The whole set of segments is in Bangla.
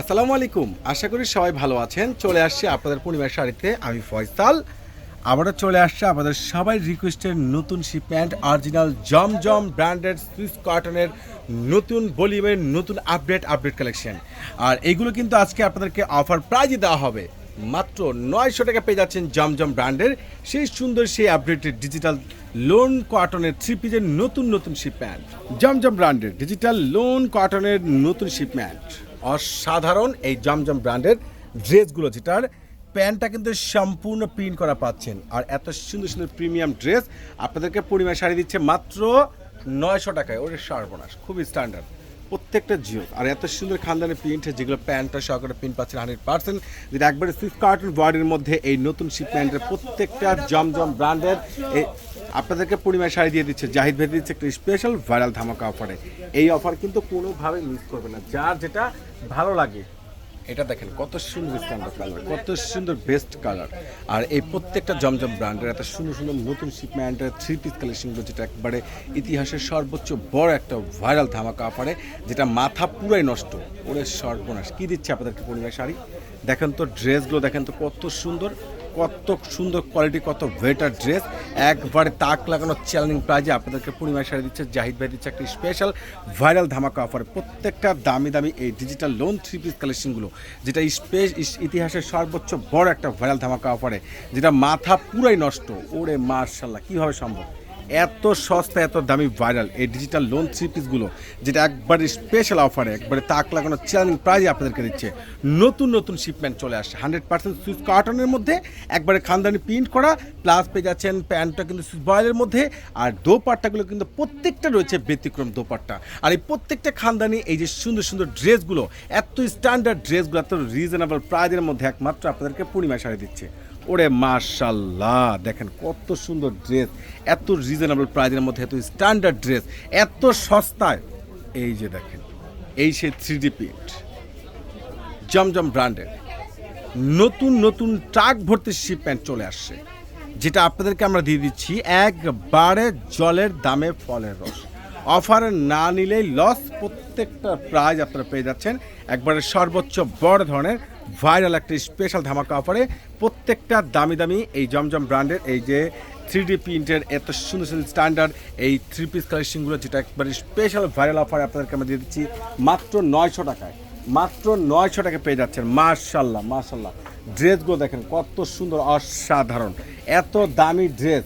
আসসালামু আলাইকুম। আশা করি সবাই ভালো আছেন। চলে আসছে আপনাদের পূর্ণিমার শাড়িতে। আমি ফয়সাল। আবারও চলে আসছে আপনাদের সবাই রিকোয়েস্টের নতুন shipment original Zamzam branded Swiss কটনের নতুন ভলিউমের নতুন আপডেট আপডেট কালেকশন। আর এইগুলো কিন্তু আজকে আপনাদেরকে অফার প্রাইজে দেওয়া হবে। মাত্র নয়শো টাকা পেয়ে যাচ্ছেন জমজম ব্র্যান্ডের সেই সুন্দর সেই আপডেটেড ডিজিটাল লোন কটনের থ্রি পিজের নতুন নতুন শিপমেন্ট জমজম ব্র্যান্ডের ডিজিটাল লোন কটনের নতুন শিপমেন্ট অসাধারণ এই জমজম ব্র্যান্ডের ড্রেসগুলো, যেটার প্যান্টটা কিন্তু সম্পূর্ণ প্রিন্ট করা পাচ্ছেন। আর এত সুন্দর সুন্দর প্রিমিয়াম ড্রেস আপনাদেরকে পরিমাণ শাড়ি দিচ্ছে মাত্র নয়শো টাকায়। ওর সর্বনাশ, খুবই স্ট্যান্ডার্ড প্রত্যেকটা জিও। আর এত সুন্দর খানদানি প্রিন্ট, যেগুলো প্যান্টটা সহকারে প্রিন্ট পাচ্ছেন হান্ড্রেড পার্সেন্ট। যেটা একবারে সুইফট কার্টন বডির মধ্যে এই নতুন শিপমেন্টের প্রত্যেকটা জমজম ব্র্যান্ডের এই আপনাদেরকে পরিমাণ শাড়ি দিয়ে দিচ্ছে। জাহিদ ভাই দিচ্ছে একটা স্পেশাল ভাইরাল ধামাকা অফারে এই অফার কিন্তু কোনোভাবে মিস করবে না। যার যেটা ভালো লাগে। এটা দেখেন, কত সুন্দর স্ট্যান্ডার্ড কালার কত সুন্দর বেস্ট কালার আর এই প্রত্যেকটা জমজম ব্র্যান্ডের এত সুন্দর সুন্দর নতুন শিপমেন্টের থ্রি পিস কালেকশনগুলো যেটা একবারে ইতিহাসের সর্বোচ্চ বড় একটা ভাইরাল ধামাকা অফারে যেটা মাথা পুরাই নষ্ট। ওরে সর্বনাশ। কী দিচ্ছে আপনাদেরকে পরিবার শাড়ি? দেখেন তো ড্রেসগুলো দেখেন তো কত সুন্দর। কত সুন্দর কোয়ালিটি কত ভেটার ড্রেস একবারে তাক লাগানো চ্যালেঞ্জিং প্রাইজে আপনাদেরকে পূর্ণিমা শাড়ি দিচ্ছে জাহিদ ভাই, দিচ্ছে একটি স্পেশাল ভাইরাল ধামাকা অফার প্রত্যেকটা দামি দামি এই ডিজিটাল লোন থ্রি পিস কালেকশনগুলো যেটা স্পেস ইতিহাসের সর্বোচ্চ বড় একটা ভাইরাল ধামাকা অফারে যেটা মাথা পুরাই নষ্ট। ওরে মার্শাল্লাহ কীভাবে সম্ভব? এত সস্তা, এত দামি ভাইরাল এই ডিজিটাল লোন থ্রি পিসগুলো যেটা একবারে স্পেশাল অফারে একবারে তাক লাগানো চ্যালেঞ্জিং প্রাইজে আপনাদেরকে দিচ্ছে। নতুন নতুন শিপমেন্ট চলে আসছে। হান্ড্রেড পার্সেন্ট সুইচ কার্টনের মধ্যে, একবারে খানদানি প্রিন্ট করা প্লাস পেয়ে যাচ্ছেন প্যান্টটা কিন্তু সুইচ বয়েলের মধ্যে, আর দোপাট্টাগুলো কিন্তু প্রত্যেকটা রয়েছে ব্যতিক্রম দোপাট্টা। আর এই প্রত্যেকটা খানদানি, এই যে সুন্দর সুন্দর ড্রেসগুলো এত স্ট্যান্ডার্ড ড্রেসগুলো এত রিজনেবল প্রাইজের মধ্যে একমাত্র আপনাদেরকে পূর্ণিমা শাড়ি দিচ্ছে। ওরে মাশাল্লাহ, দেখেন কত সুন্দর ড্রেস এত রিজনেবল প্রাইজের মধ্যে, এত স্ট্যান্ডার্ড ড্রেস এত সস্তায়। এই যে দেখেন, এই সে থ্রি ডি প্রিন্ট জমজম ব্র্যান্ডের নতুন নতুন ট্রাক ভর্তি শিপ প্যান্ট চলে আসছে, যেটা আপনাদেরকে আমরা দিয়ে দিচ্ছি একবারে জলের দামে ফলের রস। অফার না নিলেই লস প্রত্যেকটা প্রাইজ আপনারা পেয়ে যাচ্ছেন, একবারে সর্বোচ্চ বড় ধরনের ভাইরাল একটা স্পেশাল ধামাকা অফারে প্রত্যেকটা দামি দামি এই জমজম ব্র্যান্ডের এই যে থ্রি ডি প্রিন্টের এত সুন্দর সুন্দর স্ট্যান্ডার্ড এই থ্রি পিস কালেকশনগুলো যেটা একবারে স্পেশাল ভাইরাল অফার আপনাদেরকে আমরা দিয়ে দিচ্ছি, মাত্র নয়শো টাকায়, মাত্র নয়শো টাকা পেয়ে যাচ্ছেন। মার্শাল্লাহ মার্শাল্লাহ ড্রেসগুলো দেখেন, কত সুন্দর, অসাধারণ। এত দামি ড্রেস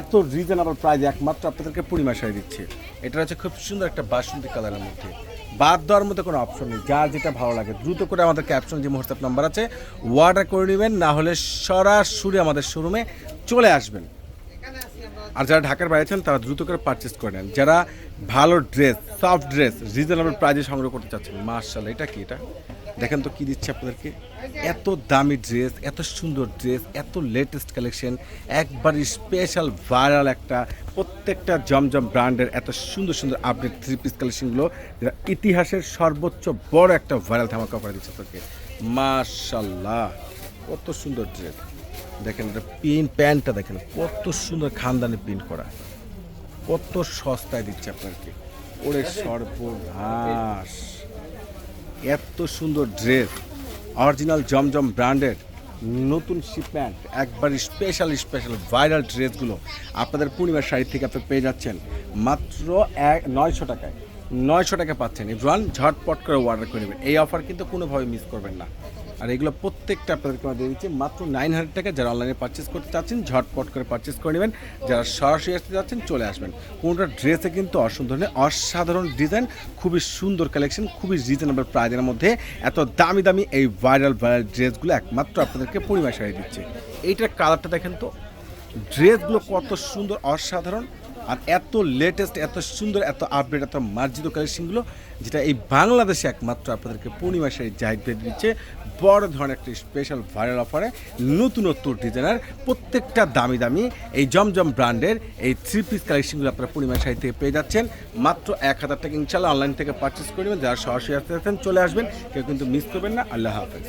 এত রিজনেবল প্রাইস একমাত্র আপনাদেরকে পূর্ণিমা শাড়ি দিচ্ছে। এটা হচ্ছে খুব সুন্দর একটা বাসন্তী কালারের মধ্যে। বাদ দেওয়ার মতো কোনো অপশন নেই, যা যেটা ভালো লাগে। দ্রুত করে আমাদের ক্যাপশন যে হোয়াটসঅ্যাপ নাম্বার আছে অর্ডার করে নেবেন, না হলে সরাসরি আমাদের শোরুমে চলে আসবেন। আর যারা ঢাকার বাইরে আছেন, তারা দ্রুত করে পারচেস করে নেন। যারা ভালো ড্রেস সফট ড্রেস রিজনেবল প্রাইজে সংগ্রহ করতে চাচ্ছেন মার্শাল এটা কি এটা? দেখেন তো কি দিচ্ছে আপনাদেরকে। এত দামি ড্রেস এত সুন্দর ড্রেস এত লেটেস্ট কালেকশন একবার স্পেশাল ভাইরাল একটা, প্রত্যেকটা জমজম ব্র্যান্ডের এত সুন্দর সুন্দর আপডেট থ্রি পিস কালেকশনগুলো ইতিহাসের সর্বোচ্চ বড় একটা ভাইরাল ধামাকা করে দিচ্ছে আপনাকে মার্শাল্লাহ কত সুন্দর ড্রেস দেখেন এটা পিন প্যান্টটা দেখেন, কত সুন্দর খানদানি প্রিন্ট করা। কত সস্তায় দিচ্ছে আপনাকে। ওরে সর্বনাশ। এত সুন্দর ড্রেস, অরিজিনাল জমজম ব্র্যান্ডের, নতুন শিপমেন্ট একবার স্পেশাল স্পেশাল ভাইরাল ড্রেসগুলো আপনাদের পূর্ণিমার শাড়ি থেকে আপনি পেয়ে যাচ্ছেন। মাত্র এক, নয়শো টাকায়, নয়শো টাকা পাচ্ছেন। ইভরান ঝটপট করে অর্ডার করে নেবেন। এই অফার কিন্তু কোনোভাবে মিস করবেন না। আর এগুলো প্রত্যেকটা আপনাদেরকে আমরা দিয়ে দিচ্ছি। মাত্র নাইন হান্ড্রেড টাকা যারা অনলাইনে পারচেস করতে চাচ্ছেন, ঝটপট করে পারচেস করে নেবেন। যারা সরাসরি আসতে চাচ্ছেন চলে আসবেন। কোনোটা ড্রেসে কিন্তু অসুন্দর নেই অসাধারণ ডিজাইন খুবই সুন্দর কালেকশন খুবই রিজনেবল প্রাইজের মধ্যে। এত দামি দামি এই ভাইরাল ভাইরাল ড্রেসগুলো একমাত্র আপনাদেরকে পরিমাণ সারিয়ে দিচ্ছে। এইটার কালারটা দেখেন তো। ড্রেসগুলো কত সুন্দর, অসাধারণ। আর এত লেটেস্ট এত সুন্দর, এত আপডেট এত মার্জিত কালেকশনগুলো যেটা এই বাংলাদেশে একমাত্র আপনাদেরকে পূর্ণিমা জাহিদ ভেদ দিচ্ছে, বড় ধরনের একটা স্পেশাল ভাইরাল অফারে নতুনত্ব ডিজাইনার প্রত্যেকটা দামি দামি, এই জমজম ব্র্যান্ডের এই থ্রি পিস কালেকশনগুলো আপনারা পূর্ণিমা শাড়ি থেকে পেয়ে যাচ্ছেন। মাত্র এক হাজার টাকা ইনশাল্লাহ অনলাইন থেকে পারচেস করে নেবেন। যারা সরাসরি আসতে যাচ্ছেন, চলে আসবেন। কেউ কিন্তু মিস করবেন না। আল্লাহ হাফেজ।